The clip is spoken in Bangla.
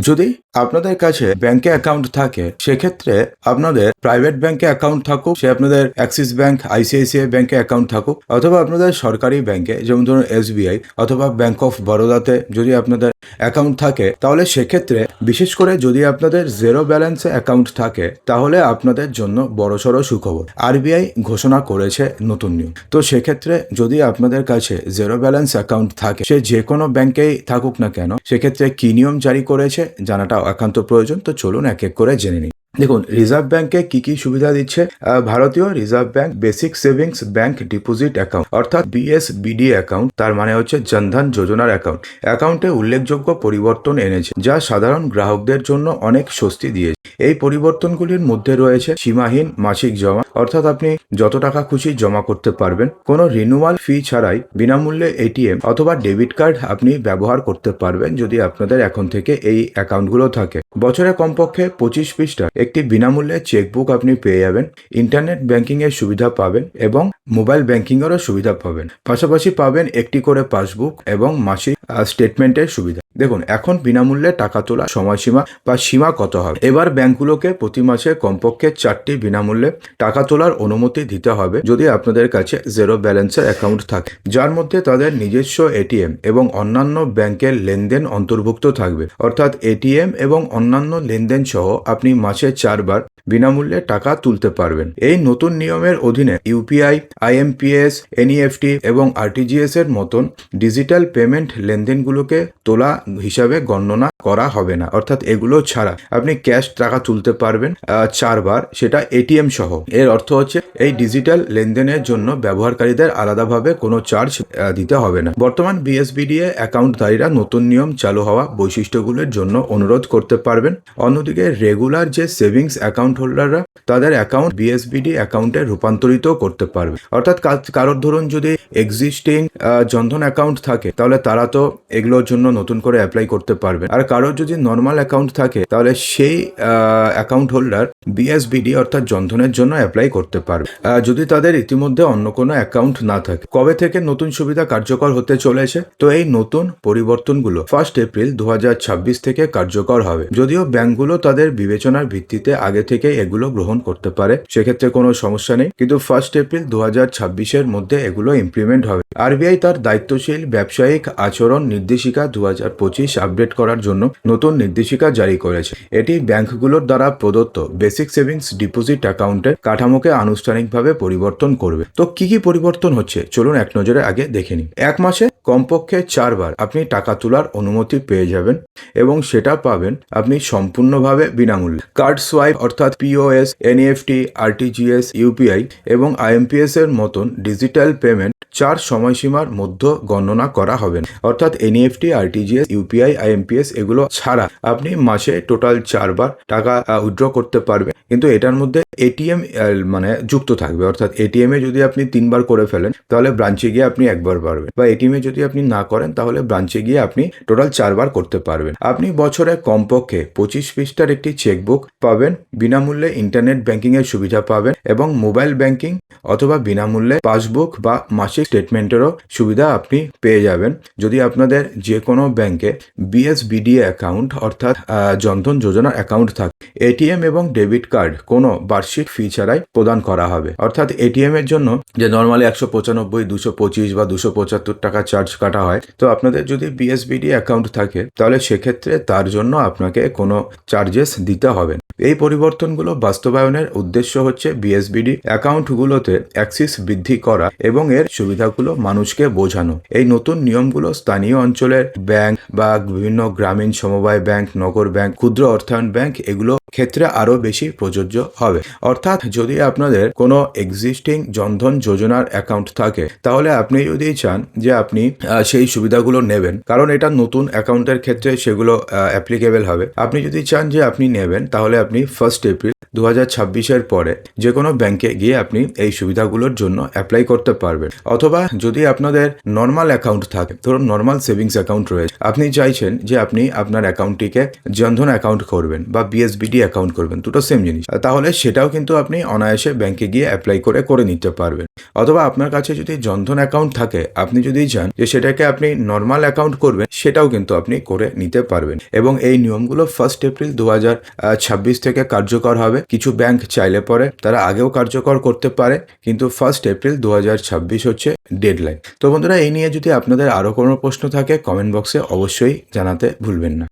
যদি আপনাদের কাছে ব্যাংকে অ্যাকাউন্ট থাকে, সেক্ষেত্রে আপনাদের প্রাইভেট ব্যাংকে অ্যাকাউন্ট থাকুক, সে আপনাদের অ্যাক্সিস ব্যাংক, আইসিআইসিআই ব্যাংকে অ্যাকাউন্ট থাকুক, অথবা আপনাদের সরকারি ব্যাংকে, যেমন ধরুন এসবিআই, অথবা ব্যাংক অফ বরোদাতে যদি আপনাদের অ্যাকাউন্ট থাকে, তাহলে সেক্ষেত্রে বিশেষ করে যদি আপনাদের জিরো ব্যালেন্সে অ্যাকাউন্ট থাকে, তাহলে আপনাদের জন্য বড়সড় সুখবর। আরবিআই ঘোষণা করেছে নতুন নিয়ম। তো সেক্ষেত্রে যদি আপনাদের কাছে জেরো ব্যালেন্স অ্যাকাউন্ট থাকে, সে যে কোনো ব্যাংকেই থাকুক না কেন, সেক্ষেত্রে কি নিয়ম জারি করেছে জানাটা একান্ত প্রয়োজন তো চলুন এক এক করে জেনে নিই। দেখুন রিজার্ভ ব্যাংকে কি কি সুবিধা দিচ্ছে? ভারতীয় Reserve Bank basic savings bank deposit account অর্থাৎ বিএসবিডি অ্যাকাউন্ট তার মানে হচ্ছে জনধন যোজনার অ্যাকাউন্ট অ্যাকাউন্টে উল্লেখযোগ্য পরিবর্তন এনেছে, যা সাধারণ গ্রাহকদের জন্য অনেক স্বস্তি দিয়েছে। এই পরিবর্তনগুলির মধ্যে রয়েছে সীমাহীন মাসিক জমা, অর্থাৎ আপনি যত টাকা খুশি জমা করতে পারবেন। কোনো রিনুয়াল ফি ছাড়াই বিনামূল্যে এটিএম অথবা ডেবিট কার্ড আপনি ব্যবহার করতে পারবেন যদি আপনাদের এখন থেকে এই অ্যাকাউন্টগুলো থাকে। বছরে কমপক্ষে পঁচিশ পৃষ্ঠা। একটি বিনামূল্যে চেকবুক আপনি পেয়ে যাবেন ইন্টারনেট ব্যাংকিং এর সুবিধা পাবেন এবং মোবাইল ব্যাংকিং এরও সুবিধা পাবেন। পাশাপাশি পাবেন একটি করে পাসবুক এবং মাসিক স্টেটমেন্টের সুবিধা। দেখুন, এখন বিনামূল্যে টাকা তোলা সময়সীমা বা সীমা কত হবে? এবার ব্যাংকগুলোকে প্রতি মাসে কমপক্ষে চারটি বিনামূল্যে টাকা তোলার অনুমতি দিতে হবে যদি আপনাদের কাছে জিরো ব্যালেন্সের অ্যাকাউন্ট থাকে। যার মধ্যে তাদের নিজস্ব এটিএম এবং অন্যান্য ব্যাংকের লেনদেন অন্তর্ভুক্ত থাকবে। অর্থাৎ এটিএম এবং অন্যান্য লেনদেন সহ আপনি মাসে চারবার বিনামূল্যে টাকা তুলতে পারবেন। এই নতুন নিয়মের অধীনে ইউপিআই আইএমপিএস এনইএফটি এবং আরটিজিএস এর মতন ডিজিটাল পেমেন্ট লেনদেনগুলোকে তোলা হিসাবে গণনা করা হবে না। অর্থাৎ এগুলো ছাড়া আপনি ক্যাশ টাকা তুলতে পারবেন চারবার। সেটা এটিএম সহ। এর অর্থ হচ্ছে এই ডিজিটাল লেনদেনের জন্য ব্যবহারকারীদের আলাদাভাবে কোনো চার্জ দিতে হবে না। বর্তমান বিএসবিডিএ অ্যাকাউন্টধারীরা নতুন নিয়ম চালু হওয়া বৈশিষ্ট্যগুলোর জন্য অনুরোধ করতে পারবেন। অন্যদিকে রেগুলার যে সেভিংস অ্যাকাউন্ট হোল্ডাররা তাদের অ্যাকাউন্ট বিএসবিডি অ্যাকাউন্টে রূপান্তরিত করতে পারবে। অর্থাৎ কারোর ধরুন যদি এক্সিস্টিং জনধন অ্যাকাউন্ট থাকে, তাহলে তারা তো এগুলোর জন্য নতুন করে অ্যাপ্লাই করতে পারবে। আর কারোর যদি নর্মাল অ্যাকাউন্ট থাকে, তাহলে সেই অ্যাকাউন্ট হোল্ডার বিএসবিডি অর্থাৎ জনধনের জন্য অ্যাপ্লাই করতে পারবে। যদি তাদের ইতিমধ্যে অন্য কোনো অ্যাকাউন্ট না থাকে। কবে থেকে নতুন সুবিধা কার্যকর হতে চলেছে? তো এই নতুন পরিবর্তনগুলো ফার্স্ট এপ্রিল দু হাজার ছাব্বিশ থেকে কার্যকর হবে। যদিও ব্যাংকগুলো তাদের বিবেচনার ভিত্তিতে আগে থেকে এগুলো গ্রহণ করতে পারে, সেক্ষেত্রে কোনো সমস্যা নেই। কিন্তু ফার্স্ট এপ্রিল দুহাজার ছাব্বিশ এর মধ্যে এগুলো ইমপ্লিমেন্ট হবে। আরবিআই তার দায়িত্বশীল ব্যবসায়িক আচরণ নির্দেশিকা দু হাজার পঁচিশ আপডেট করার জন্য নতুন নির্দেশিকা জারি করেছে। এটি ব্যাংকগুলোর দ্বারা প্রদত্ত বেসিক সেভিংস ডিপোজিট অ্যাকাউন্টের কাঠামোকে আনুষ্ঠানিকভাবে পরিবর্তন করবে। তো কি কি পরিবর্তন হচ্ছে? চলুন এক নজরে আগে দেখে নিই। এক মাসে কমপক্ষে চারবার আপনি টাকা তোলার অনুমতি পেয়ে যাবেন এবং সেটা পাবেন আপনি সম্পূর্ণভাবে বিনামূল্যে। কার্ড সোয়াইপ অর্থাৎ পিওএস এনইএফটি আরটিজিএস ইউপিআই এবং আইএমপিএস এর মতন ডিজিটাল পেমেন্ট চার সময়সীমার মধ্যে গণনা করা হবে। অর্থাৎ এনইএফটি আরটিজিএস ইউপিআই আইএমপিএস এগুলো ছাড়া আপনি মাসে টোটাল চারবার টাকা উইথড্র করতে পারবেন। কিন্তু এটার মধ্যে এটিএম মানে যুক্ত থাকবে। অর্থাৎ এটিএম এ যদি আপনি তিনবার করে ফেলেন, তাহলে ব্রাঞ্চে গিয়ে আপনি একবার পারবেন। বা এটিএম এ যদি আপনি না করেন, তাহলে ব্রাঞ্চে গিয়ে আপনি টোটাল চারবার করতে পারবেন। আপনি বছরে কমপক্ষে পঁচিশ পৃষ্ঠার একটি চেকবুক পাবেন, বিনামূল্যে ইন্টারনেট ব্যাংকিং এর সুবিধা পাবেন এবং মোবাইল ব্যাংকিং অথবা বিনামূল্যে পাসবুক বা মাসিক স্টেটমেন্টেরও সুবিধা আপনি পেয়ে যাবেন। যদি আপনাদের যে কোনো ব্যাংকে বিএসবিডি অ্যাকাউন্ট অর্থাৎ জনধন যোজনার অ্যাকাউন্ট থাকে এটিএম এবং ডেবিট কার্ড কোনো বার্ষিক ফি ছাড়াই প্রদান করা হবে। অর্থাৎ এটিএম এর জন্য যে নর্মালি একশো পঁচানব্বই, দুশো পঁচিশ বা দুশো পঁচাত্তর টাকা চার্জ কাটা হয় তো আপনাদের যদি বিএসবিডি অ্যাকাউন্ট থাকে, তাহলে সেক্ষেত্রে তার জন্য আপনাকে কোনো চার্জেস দিতে হবে। এই পরিবর্তনগুলো বাস্তবায়নের উদ্দেশ্য হচ্ছে বিএসবিডি অ্যাকাউন্টগুলোতে অ্যাক্সিস বৃদ্ধি করা এবং এর সুবিধাগুলো মানুষকে বোঝানো এই নতুন নিয়মগুলো স্থানীয় অঞ্চলের ব্যাংক বা বিভিন্ন গ্রামীণ সমবায় ব্যাংক নগর ব্যাংক ক্ষুদ্র অর্থায়ন ব্যাংক এগুলো ক্ষেত্রে আরও বেশি প্রযোজ্য হবে। অর্থাৎ যদি আপনাদের কোনো এক্সিস্টিং জনধন যোজনার অ্যাকাউন্ট থাকে, তাহলে আপনি যদি চান যে আপনি সেই সুবিধাগুলো নেবেন, কারণ এটা নতুন অ্যাকাউন্টের ক্ষেত্রে সেগুলো অ্যাপ্লিকেবল হবে। আপনি যদি চান যে আপনি নেবেন, তাহলে আপনি ফার্স্ট এপ্রিল দু হাজার ছাব্বিশের পরে যে কোনো ব্যাংকে গিয়ে আপনি এই সুবিধাগুলোর জন্য অ্যাপ্লাই করতে পারবেন। অথবা যদি আপনাদের নর্মাল অ্যাকাউন্ট থাকে, ধরুন নর্মাল সেভিংস অ্যাকাউন্ট রয়েছে, আপনি চাইছেন যে আপনি আপনার অ্যাকাউন্টটিকে জনধন অ্যাকাউন্ট করবেন বা বিএসবিডি অ্যাকাউন্ট করবেন, দুটো সেম জিনিস। তাহলে সেটাও কিন্তু আপনি অনায়াসে ব্যাংকে গিয়ে অ্যাপ্লাই করে করে নিতে পারবেন। অথবা আপনার কাছে যদি জনধন অ্যাকাউন্ট থাকে, আপনি যদি চান যে সেটাকে আপনি নর্মাল অ্যাকাউন্ট করবেন, সেটাও কিন্তু আপনি করে নিতে পারবেন। এবং এই নিয়মগুলো ফার্স্ট এপ্রিল দু থেকে কার্যকর হবে। কিছু ব্যাংক চাইলে পরে তারা আগেও কার্যকর করতে পারে, কিন্তু ফার্স্ট এপ্রিল দু হচ্ছে ডেডলাইন তো বন্ধুরা, এই নিয়ে যদি আপনাদের আরও কোনো প্রশ্ন থাকে কমেন্ট বক্সে অবশ্যই জানাতে ভুলবেন না।